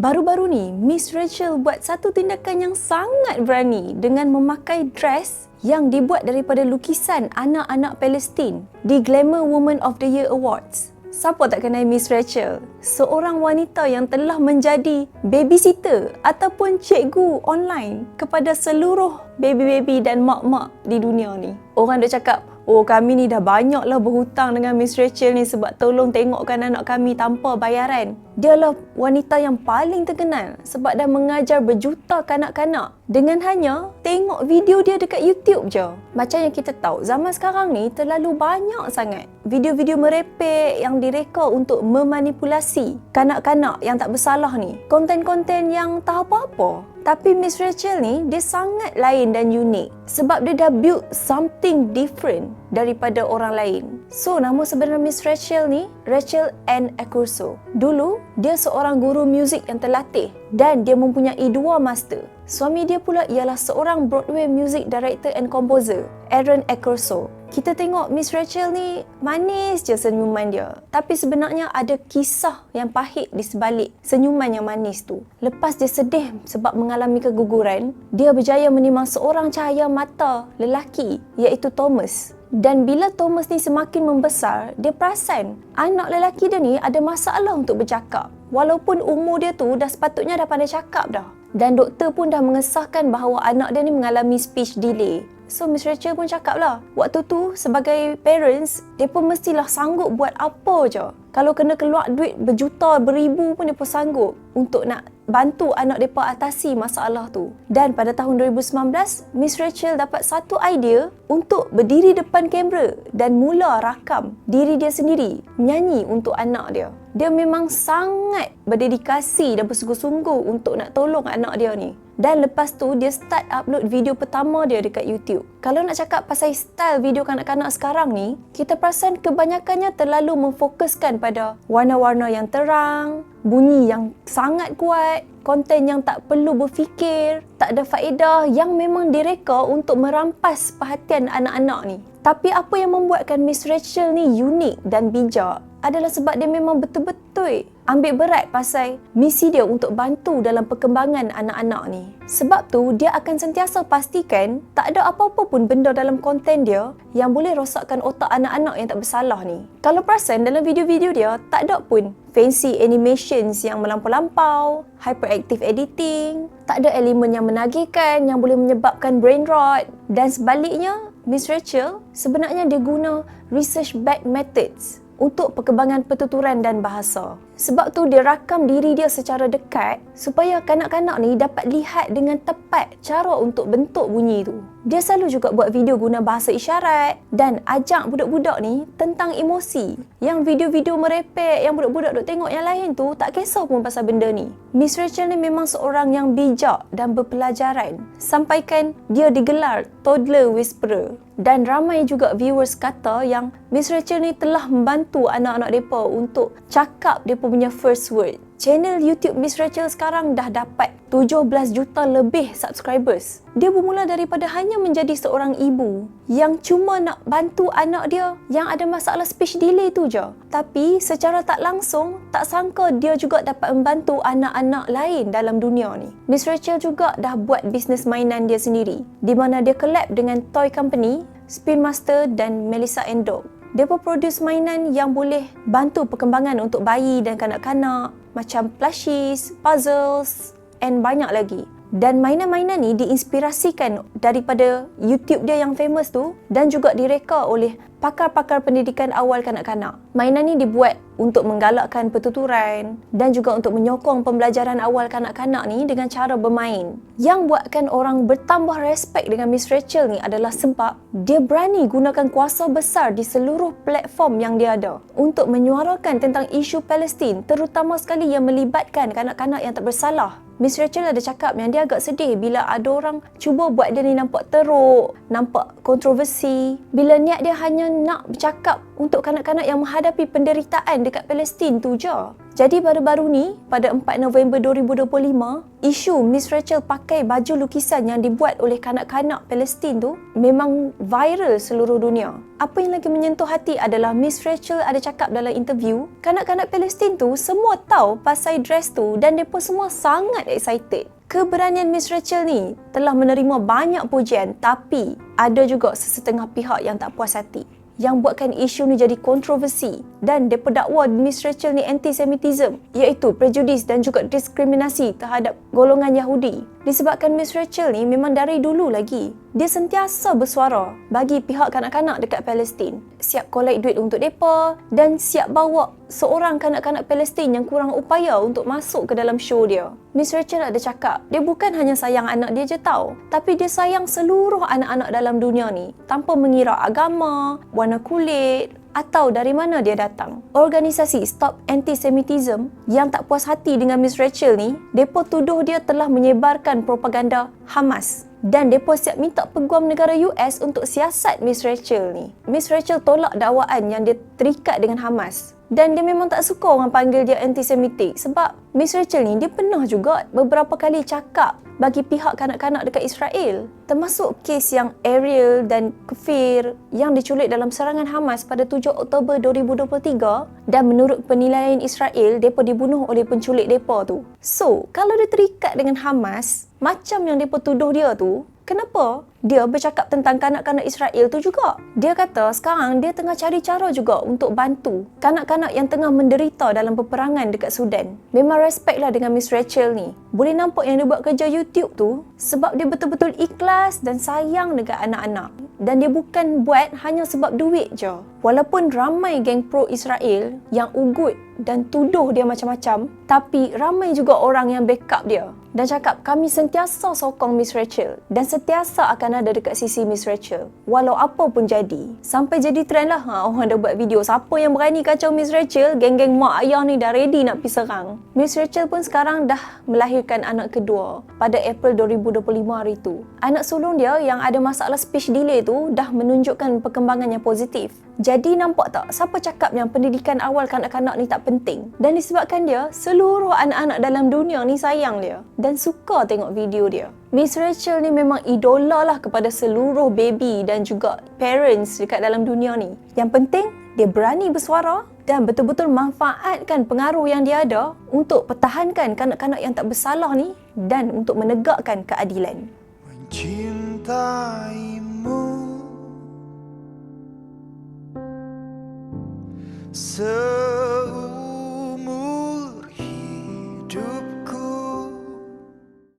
Baru-baru ni, Miss Rachel buat satu tindakan yang sangat berani dengan memakai dress yang dibuat daripada lukisan anak-anak Palestin di Glamour Woman of the Year Awards. Siapa tak kenal Miss Rachel? Seorang wanita yang telah menjadi babysitter ataupun cikgu online kepada seluruh baby-baby dan mak-mak di dunia ni. Orang dah cakap, Oh kami ni dah banyaklah berhutang dengan Miss Rachel ni sebab tolong tengokkan anak kami tanpa bayaran. Dia lah wanita yang paling terkenal sebab dah mengajar berjuta kanak-kanak dengan hanya tengok video dia dekat YouTube je. Macam yang kita tahu, zaman sekarang ni terlalu banyak sangat video-video merepek yang direka untuk memanipulasi kanak-kanak yang tak bersalah ni. Konten-konten yang tak apa-apa. Tapi Miss Rachel ni dia sangat lain dan unik sebab dia dah build something different daripada orang lain. So nama sebenar Miss Rachel ni Rachel Ann Accurso. Dulu dia seorang guru muzik yang terlatih dan dia mempunyai dua master. Suami dia pula ialah seorang Broadway music director and composer, Aaron Eckerso. Kita tengok Miss Rachel ni manis je senyuman dia. Tapi sebenarnya ada kisah yang pahit di sebalik senyuman yang manis tu. Lepas dia sedih sebab mengalami keguguran, dia berjaya menimang seorang cahaya mata lelaki iaitu Thomas. Dan bila Thomas ni semakin membesar, dia perasan anak lelaki dia ni ada masalah untuk bercakap. Walaupun umur dia tu dah sepatutnya dah pandai cakap dah. Dan doktor pun dah mengesahkan bahawa anak dia ni mengalami speech delay. So Miss Rachel pun cakap lah, waktu tu sebagai parents, dia pun mestilah sanggup buat apa je. Kalau kena keluar duit berjuta, beribu pun dia pun sanggup untuk nak bantu anak mereka atasi masalah tu. Dan pada tahun 2019, Miss Rachel dapat satu idea untuk berdiri depan kamera dan mula rakam diri dia sendiri nyanyi untuk anak dia dia memang sangat berdedikasi dan bersungguh-sungguh untuk nak tolong anak dia ni. Dan lepas tu dia start upload video pertama dia dekat YouTube. Kalau nak cakap pasal style video kanak-kanak sekarang ni, kita perasan kebanyakannya terlalu memfokuskan pada warna-warna yang terang, bunyi yang sangat kuat, konten yang tak perlu berfikir, tak ada faedah yang memang direka untuk merampas perhatian anak-anak ni. Tapi apa yang membuatkan Miss Rachel ni unik dan bijak adalah sebab dia memang betul-betul ambil berat pasal misi dia untuk bantu dalam perkembangan anak-anak ni. Sebab tu dia akan sentiasa pastikan tak ada apa-apa pun benda dalam konten dia yang boleh rosakkan otak anak-anak yang tak bersalah ni. Kalau perasan dalam video-video dia tak ada pun fancy animations yang melampau-lampau, hyperactive editing, tak ada elemen yang menagihkan yang boleh menyebabkan brain rot dan sebaliknya Miss Rachel sebenarnya dia guna research back methods untuk perkembangan pertuturan dan bahasa. Sebab tu dia rakam diri dia secara dekat supaya kanak-kanak ni dapat lihat dengan tepat cara untuk bentuk bunyi tu. Dia selalu juga buat video guna bahasa isyarat dan ajak budak-budak ni tentang emosi. Yang video-video merepek yang budak-budak duk tengok yang lain tu tak kisah pun pasal benda ni. Miss Rachel ni memang seorang yang bijak dan berpelajaran. Sampaikan dia digelar toddler whisperer. Dan ramai juga viewers kata yang Miss Rachel ni telah membantu anak-anak mereka untuk cakap punya first word. Channel YouTube Miss Rachel sekarang dah dapat 17 juta lebih subscribers. Dia bermula daripada hanya menjadi seorang ibu yang cuma nak bantu anak dia yang ada masalah speech delay tu je. Tapi secara tak langsung, tak sangka dia juga dapat membantu anak-anak lain dalam dunia ni. Miss Rachel juga dah buat bisnes mainan dia sendiri di mana dia collab dengan toy company Spin Master dan Melissa Endog pun produce mainan yang boleh bantu perkembangan untuk bayi dan kanak-kanak macam plushies, puzzles and banyak lagi. Dan mainan-mainan ni diinspirasikan daripada YouTube dia yang famous tu dan juga direka oleh pakar-pakar pendidikan awal kanak-kanak. Mainan ni dibuat untuk menggalakkan pertuturan dan juga untuk menyokong pembelajaran awal kanak-kanak ni dengan cara bermain. Yang buatkan orang bertambah respect dengan Miss Rachel ni adalah sebab dia berani gunakan kuasa besar di seluruh platform yang dia ada untuk menyuarakan tentang isu Palestin terutama sekali yang melibatkan kanak-kanak yang tak bersalah Miss Rachel ada cakap yang dia agak sedih bila ada orang cuba buat dia ni nampak teruk, nampak kontroversi. Bila niat dia hanya nak bercakap untuk kanak-kanak yang menghadapi penderitaan dekat Palestin tu je. Jadi baru-baru ni, pada 4 November 2025, isu Miss Rachel pakai baju lukisan yang dibuat oleh kanak-kanak Palestin tu memang viral seluruh dunia. Apa yang lagi menyentuh hati adalah Miss Rachel ada cakap dalam interview, kanak-kanak Palestin tu semua tahu pasal dress tu dan mereka semua sangat excited. Keberanian Miss Rachel ni telah menerima banyak pujian tapi ada juga sesetengah pihak yang tak puas hati yang buatkan isu ni jadi kontroversi dan mereka dakwa Miss Rachel ni anti-Semitism iaitu prejudis dan juga diskriminasi terhadap golongan Yahudi. Disebabkan Miss Rachel ni memang dari dulu lagi dia sentiasa bersuara bagi pihak kanak-kanak dekat Palestin. Siap collect duit untuk mereka dan siap bawa seorang kanak-kanak Palestin yang kurang upaya untuk masuk ke dalam show dia. Miss Rachel ada cakap, dia bukan hanya sayang anak dia je tau, tapi dia sayang seluruh anak-anak dalam dunia ni tanpa mengira agama, warna kulit, atau dari mana dia datang. Organisasi Stop Antisemitism yang tak puas hati dengan Miss Rachel ni, depa tuduh dia telah menyebarkan propaganda Hamas dan depa siap minta peguam negara US untuk siasat Miss Rachel ni. Miss Rachel tolak dakwaan yang dia terikat dengan Hamas. Dan dia memang tak suka orang panggil dia antisemitik. Sebab Miss Rachel ni dia pernah juga beberapa kali cakap bagi pihak kanak-kanak dekat Israel. Termasuk kes yang Ariel dan Kfir yang diculik dalam serangan Hamas pada 7 Oktober 2023 dan menurut penilaian Israel mereka dibunuh oleh penculik mereka tu. So, kalau dia terikat dengan Hamas macam yang mereka tuduh dia tu Kenapa? Dia bercakap tentang kanak-kanak Israel tu juga. Dia kata sekarang dia tengah cari cara juga untuk bantu kanak-kanak yang tengah menderita dalam peperangan dekat Sudan. Memang respect lah dengan Miss Rachel ni. Boleh nampak yang dia buat kerja YouTube tu sebab dia betul-betul ikhlas dan sayang dekat anak-anak. Dan dia bukan buat hanya sebab duit je. Walaupun ramai geng pro-Israel yang ugut dan tuduh dia macam-macam, tapi ramai juga orang yang backup dia dan cakap kami sentiasa sokong Miss Rachel dan sentiasa akan ada dekat sisi Miss Rachel. Walau apa pun jadi sampai jadi trend lah. Ha, orang dah buat video siapa yang berani kacau Miss Rachel? Geng-geng mak ayah ni dah ready nak pergi serang. Miss Rachel pun sekarang dah melahirkan anak kedua pada April 2025 hari tu. Anak sulung dia yang ada masalah speech delay tu dah menunjukkan perkembangan yang positif. Jadi nampak tak siapa cakap yang pendidikan awal kanak-kanak ni tak penting? Dan disebabkan dia, seluruh anak-anak dalam dunia ni sayang dia dan suka tengok video dia. Miss Rachel ni memang idola lah kepada seluruh baby dan juga parents dekat dalam dunia ni. Yang penting, dia berani bersuara dan betul-betul manfaatkan pengaruh yang dia ada untuk pertahankan kanak-kanak yang tak bersalah ni dan untuk menegakkan keadilan. Mencintaimu So